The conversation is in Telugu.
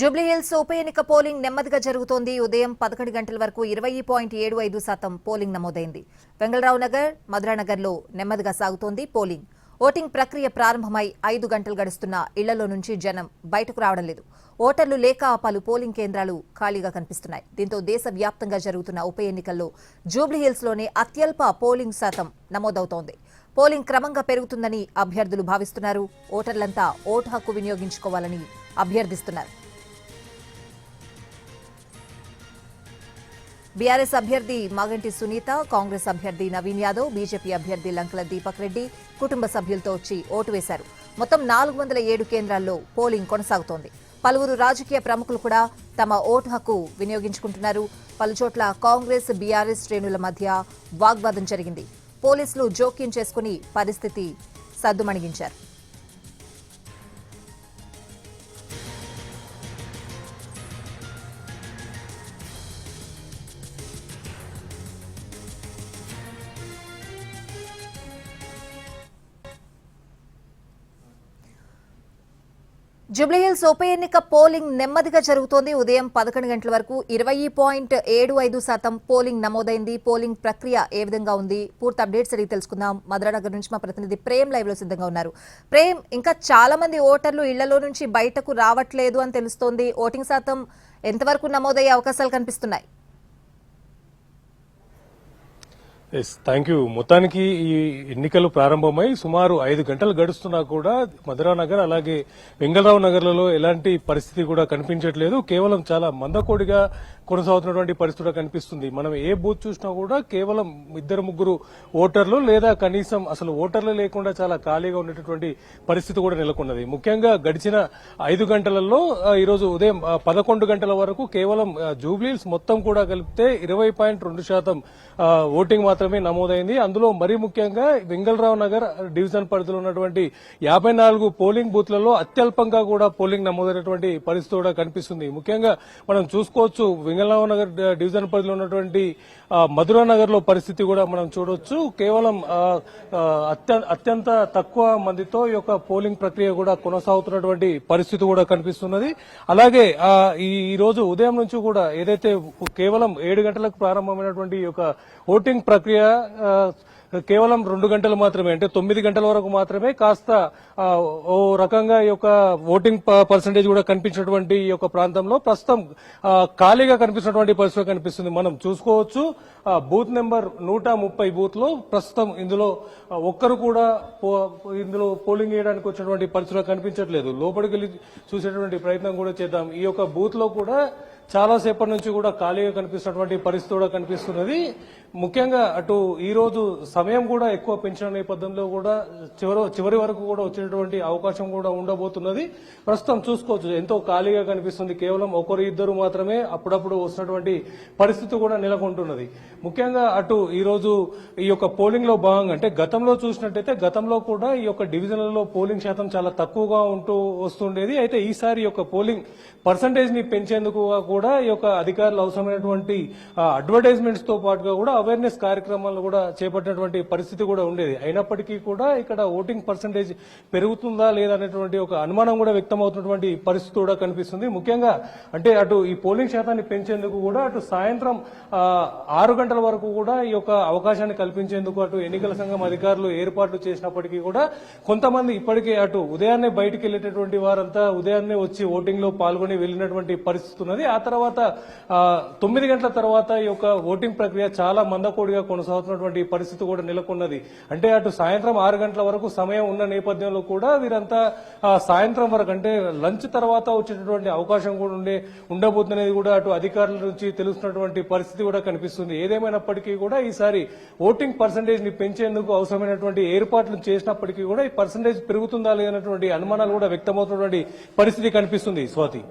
జూబ్లీహిల్స్ ఉప ఎన్నిక పోలింగ్ నెమ్మదిగా జరుగుతోంది. ఉదయం పదకొండు గంటల వరకు ఇరవై పాయింట్ ఏడు ఐదు శాతం పోలింగ్ నమోదైంది. వెంగళరావు నగర్ మధురానగర్లో నెమ్మదిగా సాగుతోంది పోలింగ్. ఓటింగ్ ప్రక్రియ ప్రారంభమై ఐదు గంటలు గడుస్తున్న ఇళ్ళలో నుంచి జనం బయటకు రావడం లేదు. ఓటర్లు లేక పలు పోలింగ్ కేంద్రాలు ఖాళీగా కనిపిస్తున్నాయి. దీంతో దేశవ్యాప్తంగా జరుగుతున్న ఉప ఎన్నికల్లో జూబ్లీహిల్స్లోనే అత్యల్ప పోలింగ్ శాతం నమోదవుతోంది. పోలింగ్ క్రమంగా పెరుగుతుందని అభ్యర్థులు భావిస్తున్నారు. ఓటర్లంతా ఓటు హక్కు వినియోగించుకోవాలని అభ్యర్థిస్తున్నారు. బీఆర్ఎస్ అభ్యర్థి మాగంటి సునీత కాంగ్రెస్ అభ్యర్థి నవీన్ యాదవ్ బీజేపీ అభ్యర్థి లంకల దీపక్ రెడ్డి కుటుంబ సభ్యులతో వచ్చి ఓటు వేశారు. మొత్తం నాలుగు వందల ఏడు కేంద్రాల్లో పోలింగ్ కొనసాగుతోంది. పలువురు రాజకీయ ప్రముఖులు కూడా తమ ఓటు హక్కు వినియోగించుకుంటున్నారు. పలుచోట్ల కాంగ్రెస్ బీఆర్ఎస్ శ్రేణుల మధ్య వాగ్వాదం జరిగింది. పోలీసులు జోక్యం చేసుకుని పరిస్థితి సద్దుమణిగించారు. జూబ్లీహిల్స్ ఉప ఎన్నిక పోలింగ్ నెమ్మదిగా జరుగుతోంది. ఉదయం పదకొండు గంటల వరకు ఇరవై పాయింట్ ఏడు ఐదు శాతం పోలింగ్ నమోదైంది. పోలింగ్ ప్రక్రియ ఏ విధంగా ఉంది? పూర్తి అప్డేట్స్ అడిగి తెలుసుకుందాం. మధురానగర్ నుంచి మా ప్రతినిధి ప్రేమ్ లైవ్లో సిద్ధంగా ఉన్నారు. ప్రేమ్ ఇంకా చాలా మంది ఓటర్లు ఇళ్ళలో నుంచి బయటకు రావట్లేదు అని తెలుస్తోంది. ఓటింగ్ శాతం ఎంతవరకు నమోదయ్యే అవకాశాలు కనిపిస్తున్నాయి? ఎస్ థ్యాంక్ యూ మొత్తానికి ఈ ఎన్నికలు ప్రారంభమై సుమారు ఐదు గంటలు గడుస్తున్నా కూడా మధురా నగర్ అలాగే వెంగళరావు నగర్లలో ఎలాంటి పరిస్థితి కూడా కనిపించట్లేదు. కేవలం చాలా మందకోడిగా కొనసాగుతున్నటువంటి పరిస్థితి కనిపిస్తుంది. మనం ఏ బూత్ చూసినా కూడా కేవలం ఇద్దరు ముగ్గురు ఓటర్లు లేదా కనీసం అసలు ఓటర్లు లేకుండా చాలా ఖాళీగా ఉండేటటువంటి పరిస్థితి కూడా నెలకొన్నది. ముఖ్యంగా గడిచిన ఐదు గంటలలో ఈరోజు ఉదయం పదకొండు గంటల వరకు కేవలం జూబ్లీస్ మొత్తం కూడా కలిపితే ఇరవై పాయింట్ రెండు శాతం ఓటింగ్ మాత్రం మాత్రమే నమోదైంది. అందులో మరీ ముఖ్యంగా వెంగళరావు నగర్ డివిజన్ పరిధిలో ఉన్నటువంటి యాభై నాలుగు పోలింగ్ బూత్లలో అత్యల్పంగా కూడా పోలింగ్ నమోదైనటువంటి పరిస్థితి కూడా కనిపిస్తుంది. ముఖ్యంగా మనం చూసుకోవచ్చు వెంగళరావు నగర్ డివిజన్ పరిధిలో ఉన్నటువంటి మధురా నగర్లో పరిస్థితి కూడా మనం చూడవచ్చు కేవలం అత్య- అత్యంత తక్కువ మందితో ఈ యొక్క పోలింగ్ ప్రక్రియ కూడా కొనసాగుతున్నటువంటి పరిస్థితి కూడా కనిపిస్తున్నది. అలాగే ఈ ఈ రోజు ఉదయం నుంచి కూడా ఏదైతే కేవలం ఏడు గంటలకు ప్రారంభమైనటువంటి ఈ యొక్క ఓటింగ్ ప్రక్రియ ప్రక్రియ కేవలం రెండు గంటలు మాత్రమే అంటే తొమ్మిది గంటల వరకు మాత్రమే కాస్త ఓ రకంగా ఈ యొక్క ఓటింగ్ ప- పర్సంటేజ్ కూడా కనిపించినటువంటి ఈ యొక్క ప్రాంతంలో ప్రస్తుతం ఖాళీగా కనిపిస్తున్నటువంటి పరిస్థితి కనిపిస్తుంది. మనం చూసుకోవచ్చు బూత్ నెంబర్ నూట ముప్పై బూత్లో ప్రస్తుతం ఇందులో ఒక్కరు కూడా పో- ఇందులో పోలింగ్ చేయడానికి వచ్చినటువంటి పరిస్థితులు కనిపించట్లేదు. లోపలికి వెళ్ళి చూసేటువంటి ప్రయత్నం కూడా చేద్దాం. ఈ యొక్క బూత్లో కూడా చాలాసేపటి నుంచి కూడా ఖాళీగా కనిపిస్తున్నటువంటి పరిస్థితి కూడా కనిపిస్తున్నది. ముఖ్యంగా అటు ఈ రోజు సమయం కూడా ఎక్కువ పెంచిన నేపథ్యంలో కూడా చివరి చివరి వరకు కూడా వచ్చేటువంటి అవకాశం కూడా ఉండబోతున్నది. ప్రస్తుతం చూసుకోవచ్చు ఎంతో ఖాళీగా కనిపిస్తుంది. కేవలం ఒకరు ఇద్దరు మాత్రమే అప్పుడప్పుడు వస్తున్నటువంటి పరిస్థితి కూడా నెలకొంటున్నది. ముఖ్యంగా అటు ఈ రోజు ఈ యొక్క పోలింగ్లో భాగంగా అంటే గతంలో చూసినట్టయితే గతంలో కూడా ఈ యొక్క డివిజన్లలో పోలింగ్ శాతం చాలా తక్కువగా ఉంటూ వస్తుండేది. అయితే ఈసారి యొక్క పోలింగ్ పర్సంటేజ్ని పెంచేందుకు కూడా ఈ యొక్క అధికారులు అవసరమైనటువంటి అడ్వర్టైజ్మెంట్స్తో పాటుగా కూడా అవేర్నెస్ కార్యక్రమాలు కూడా చేపట్టినటువంటి పరిస్థితి కూడా ఉండేది. అయినప్పటికీ కూడా ఇక్కడ ఓటింగ్ పర్సంటేజ్ పెరుగుతుందా లేదా అనేటువంటి ఒక అనుమానం కూడా వ్యక్తం అవుతున్నటువంటి పరిస్థితి కూడా కనిపిస్తుంది. ముఖ్యంగా అంటే అటు ఈ పోలింగ్ శాతాన్ని పెంచేందుకు కూడా అటు సాయంత్రం ఆరు గంటల వరకు కూడా ఈ యొక్క అవకాశాన్ని కల్పించేందుకు అటు ఎన్నికల సంఘం అధికారులు ఏర్పాట్లు చేసినప్పటికీ కూడా కొంతమంది ఇప్పటికే అటు ఉదయాన్నే బయటికి వెళ్ళేటటువంటి వారంతా ఉదయాన్నే వచ్చి ఓటింగ్లో పాల్గొని వెళ్ళినటువంటి పరిస్థితి ఉన్నది. ఆ తర్వాత తొమ్మిది గంటల తర్వాత ఈ యొక్క ఓటింగ్ ప్రక్రియ చాలా మందకోడిగా కొనసాగుతున్నటువంటి పరిస్థితి కూడా నెలకొన్నది. అంటే అటు సాయంత్రం ఆరు గంటల వరకు సమయం ఉన్న నేపథ్యంలో కూడా వీరంతా సాయంత్రం వరకు అంటే లంచ్ తర్వాత వచ్చేటటువంటి అవకాశం కూడా ఉండే ఉండబోతున్నది కూడా అటు అధికారుల నుంచి తెలుస్తున్నటువంటి పరిస్థితి కూడా కనిపిస్తుంది. ఏదేమైనప్పటికీ కూడా ఈసారి ఓటింగ్ పర్సంటేజ్ని పెంచేందుకు అవసరమైనటువంటి ఏర్పాట్లు చేసినప్పటికీ కూడా ఈ పర్సంటేజ్ పెరుగుతుందా లేదన్నటువంటి అనుమానాలు కూడా వ్యక్తమవుతున్నటువంటి పరిస్థితి కనిపిస్తుంది. స్వాతి.